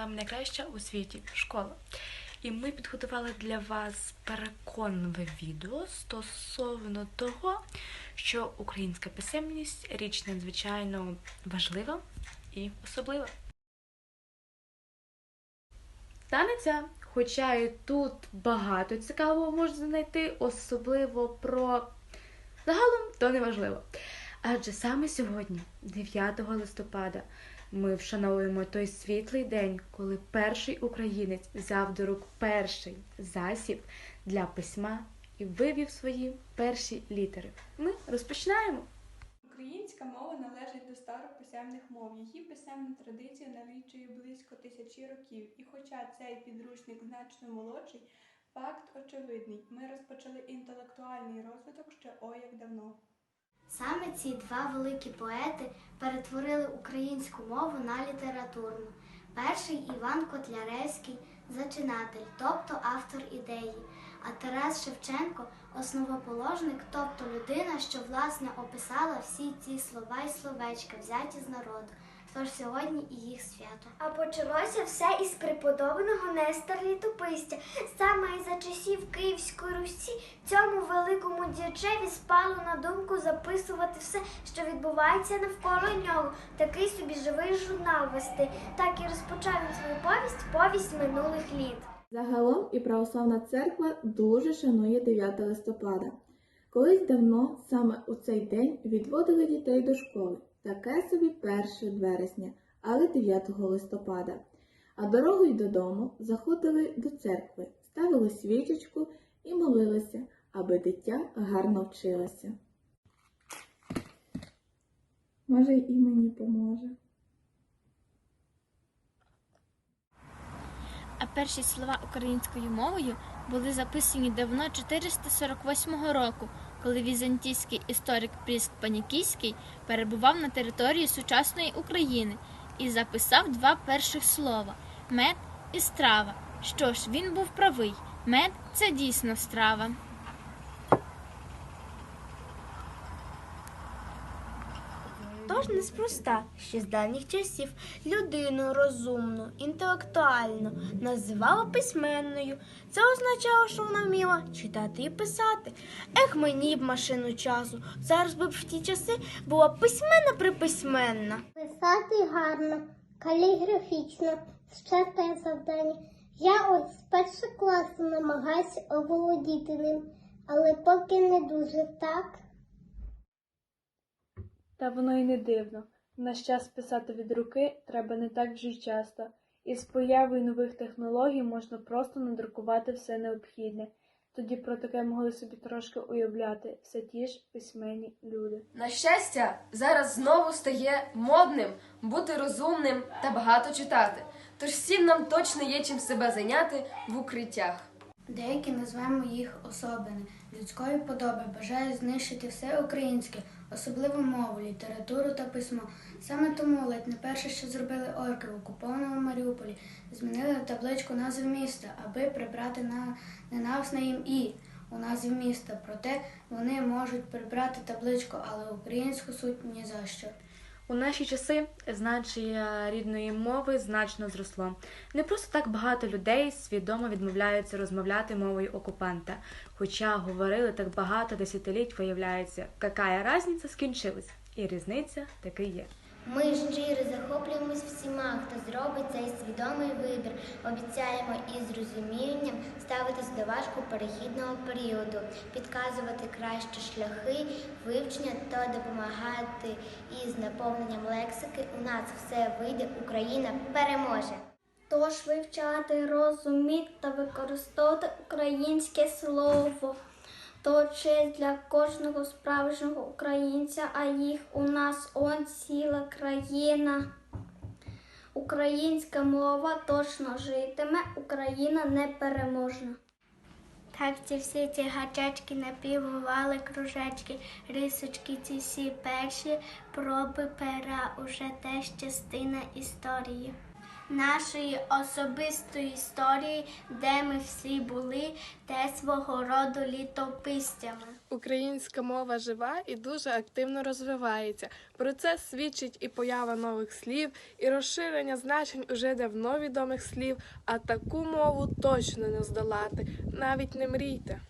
вами найкраща у світі школа. І ми підготували для вас переконливе відео стосовно того, що українська писемність річ надзвичайно важлива і особлива. Станеться, хоча і тут багато цікавого можна знайти, особливо про загалом, то не важливо. Адже саме сьогодні, 9 листопада, ми вшановуємо той світлий день, коли перший українець взяв до рук перший засіб для письма і вивів свої перші літери. Ми розпочинаємо. Українська мова належить до старописемних мов. Її писемна традиція налічує близько тисячі років. І хоча цей підручник значно молодший, факт очевидний. Ми розпочали інтелектуальний розвиток ще ой як давно. Саме ці два великі поети перетворили українську мову на літературну. Перший Іван Котляревський зачинатель, тобто автор ідеї, а Тарас Шевченко основоположник, тобто людина, що власне описала всі ці слова й словечка, взяті з народу. Тож сьогодні і їх свято. А почалося все із преподобного Нестора Літописця. Саме за часів Київської Русі цьому великому діячеві спало на думку записувати все, що відбувається навколо нього. Такий собі живий журнал вести. Так і розпочав він свою повість повість минулих літ. Загалом і православна церква дуже шанує 9 листопада. Колись давно саме у цей день відводили дітей до школи. Таке собі 1 вересня, але 9 листопада. А дорогою додому заходили до церкви, ставили свічечку і молилися, аби дитя гарно вчилося. Може, і мені поможе. а перші слова українською мовою були записані давно 448 року, коли візантійський історик Пріск Панікійський перебував на території сучасної України і записав два перших слова мед і страва. Що ж, він був правий. Мед це дійсно страва. Тож неспроста, що з давніх часів людину розумну, інтелектуальну називали письменною. Це означало, що вона вміла читати і писати. Ех, мені б машину часу. Зараз би б в ті часи була письменна приписьменна. Писати гарно, каліграфічно, ще те завдання. Я ось з першого класу намагаюся оволодіти ним, але поки не дуже так. Та воно й не дивно. В наш час писати від руки треба не так вже й часто, і з появою нових технологій можна просто надрукувати все необхідне. Тоді про таке могли собі трошки уявляти все ті ж письменні люди. На щастя, зараз знову стає модним бути розумним та багато читати. Тож всім нам точно є чим себе зайняти в укриттях. Деякі назвемо їх особини людської подоби, бажають знищити все українське, особливо мову, літературу та письмо. Саме тому ледь не перше, що зробили орки в окупованому Маріуполі, змінили табличку назви міста, аби прибрати на ненависне їм і у назві міста. Проте вони можуть прибрати табличку, але українську суть ні за що. У наші часи значення рідної мови значно зросло. Не просто так багато людей свідомо відмовляються розмовляти мовою окупанта. Хоча говорили так багато десятиліть, виявляється, какая разниця скінчилась. І різниця таки є. Ми щиро захоплюємось всіма, хто зробить цей свідомий вибір. Обіцяємо із розумінням ставитись до важкого перехідного періоду, підказувати кращі шляхи вивчення та допомагати із наповненням лексики. У нас все вийде, Україна переможе. Тож вивчати, розуміти та використовувати українське слово. То честь для кожного справжнього українця, а їх у нас он ціла країна. Українська мова точно житиме, Україна непереможна. Так ці всі ці гачечки напівували кружечки, рисочки ці всі перші проби пера уже теж частина історії. Нашої особистої історії, де ми всі були, те свого роду літописцями. Українська мова жива і дуже активно розвивається. Про це свідчить і поява нових слів, і розширення значень уже давно відомих слів, а таку мову точно не здолати. Навіть не мрійте.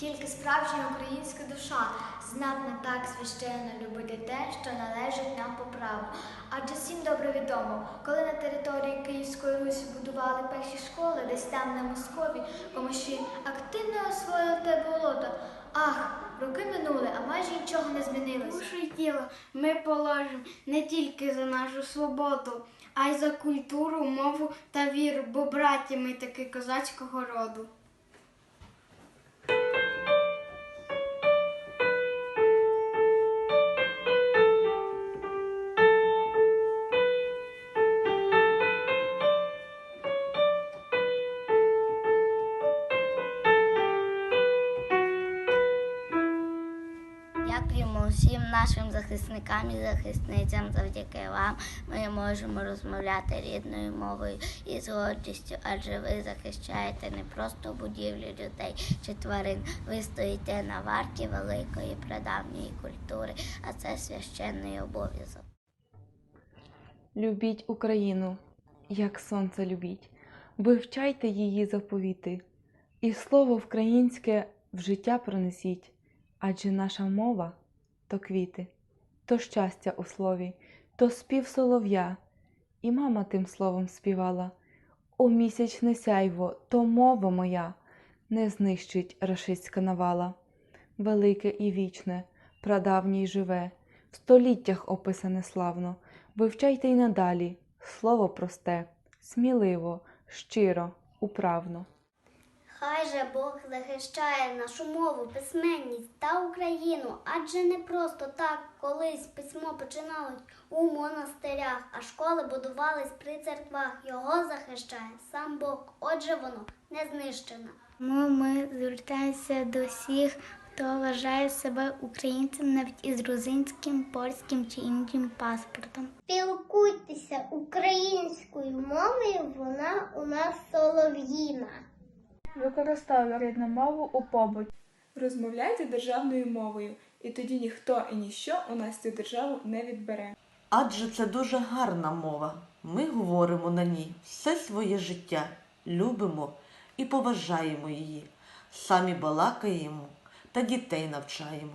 Тільки справжня українська душа здатна так священно любити те, що належить нам по праву. Адже всім добре відомо, коли на території Київської Русі будували перші школи, десь там на Москові, комусь активно освоїли те болото. Ах, роки минули, а майже нічого не змінилося. Душу й тіло ми положимо не тільки за нашу свободу, а й за культуру, мову та віру, бо браті ми таки козацького роду. Дякуємо всім нашим захисникам і захисницям. Завдяки вам ми можемо розмовляти рідною мовою і з гордістю, адже ви захищаєте не просто будівлі людей чи тварин. Ви стоїте на варті великої прадавньої культури, а це священний обов'язок. Любіть Україну, як сонце любіть, вивчайте її заповіти, і слово українське в життя пронесіть, адже наша мова то квіти, то щастя у слові, то спів солов'я, і мама тим словом співала. О місячне сяйво, то мова моя, не знищить рашистська навала. Велике і вічне, прадавнє й живе, в століттях описане славно. Вивчайте й надалі слово просте, сміливо, щиро, управно. Хай же Бог захищає нашу мову, письменність та Україну, адже не просто так колись письмо починалось у монастирях, а школи будувались при церквах. Його захищає сам Бог. Отже, воно не знищено. Тому ми звертаємося до всіх, хто вважає себе українцем навіть із грузинським, польським чи іншим паспортом. Спілкуйтеся українською мовою, вона у нас солов'їна. Використовуй рідну мову у побуті. Розмовляйте державною мовою, і тоді ніхто і ніщо у нас цю державу не відбере. Адже це дуже гарна мова. Ми говоримо на ній все своє життя, любимо і поважаємо її, самі балакаємо та дітей навчаємо.